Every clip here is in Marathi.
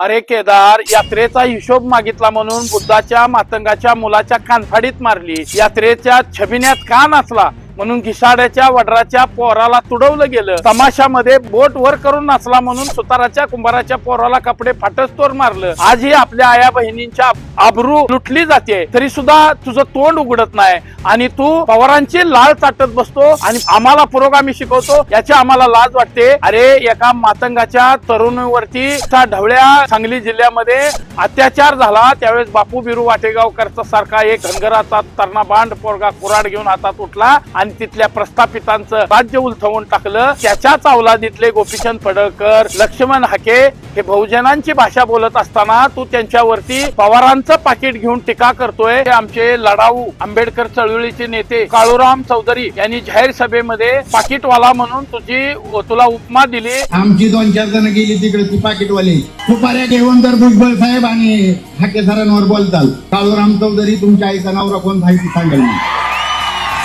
अरे केदार यात्रेचा हिशोब मागितला म्हणून बुद्धाच्या मातंगाच्या मुलाच्या कानफाडीत मारली यात्रेच्या छबिन्यात का नाचला? म्हणून घिसाड्याच्या वडराच्या पोहराला तुडवलं गेलं. तमाशामध्ये बोट वर करून नाचला म्हणून सुताराच्या कुंभाराच्या पोहराला कपडे फाटस्तोर मारलं. आजही आपल्या आया बहिणींच्या आबरू लुटली जाते. तरी सुद्धा तुझं तोंड उघडत नाही. आणि तू पवारांची लाल चाटत बसतो आणि आम्हाला पुरोगामी शिकवतो याची आम्हाला लाज वाटते. अरे एका मातंगाच्या तरुणीवरती त्या ढवळ्या सांगली जिल्ह्यामध्ये अत्याचार झाला. त्यावेळेस बापू बिरू वाटेगावकरचा सारखा एक घनगराचा तरणा बांड पोरगा कुराड घेऊन हातात उठला आणि तिथल्या प्रस्थापितांचं राज्य उलथवून टाकलं. त्याच्याच अवलादीतले गोपीचंद पडळकर लक्ष्मण हाके हे बहुजनांची भाषा बोलत असताना तू त्यांच्यावरती पवारांचं पाकिट घेऊन टीका करतोय. हे आमचे लढाऊ आंबेडकर चळवळीचे नेते काळूराम चौधरी यांनी जाहीर सभेमध्ये पाकिटवाला म्हणून तुझी तुला उपमा दिली. आमची दोन चार जण गेली तिकडे ती पाकिटवाली. सुपाऱ्या घेऊन तर भुजबळ साहेब आणि हाके सरांवर बोलताल. काळूराम चौधरी तुमच्या आईचा नवरा कोण सांगेल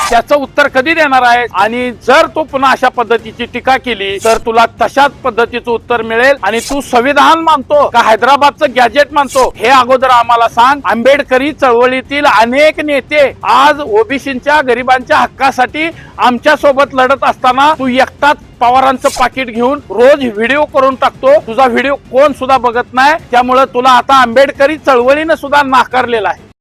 त्याचं उत्तर कधी देणार आहे? आणि जर तू पुन्हा अशा पद्धतीची टीका केली तर तुला तशाच पद्धतीचं उत्तर मिळेल. आणि तू संविधान मानतो का हैदराबादचं गॅजेट मानतो? हे अगोदर आम्हाला सांग. आंबेडकरी चळवळीतील अनेक नेते आज ओबीसीच्या गरिबांच्या हक्कासाठी आमच्यासोबत लढत असताना तू एकटाच पवारांचं पाकिट घेऊन रोज व्हिडिओ करून टाकतो. तुझा व्हिडिओ कोण सुद्धा बघत नाही. त्यामुळे तुला आता आंबेडकरी चळवळीनं सुद्धा नाकारलेला आहे.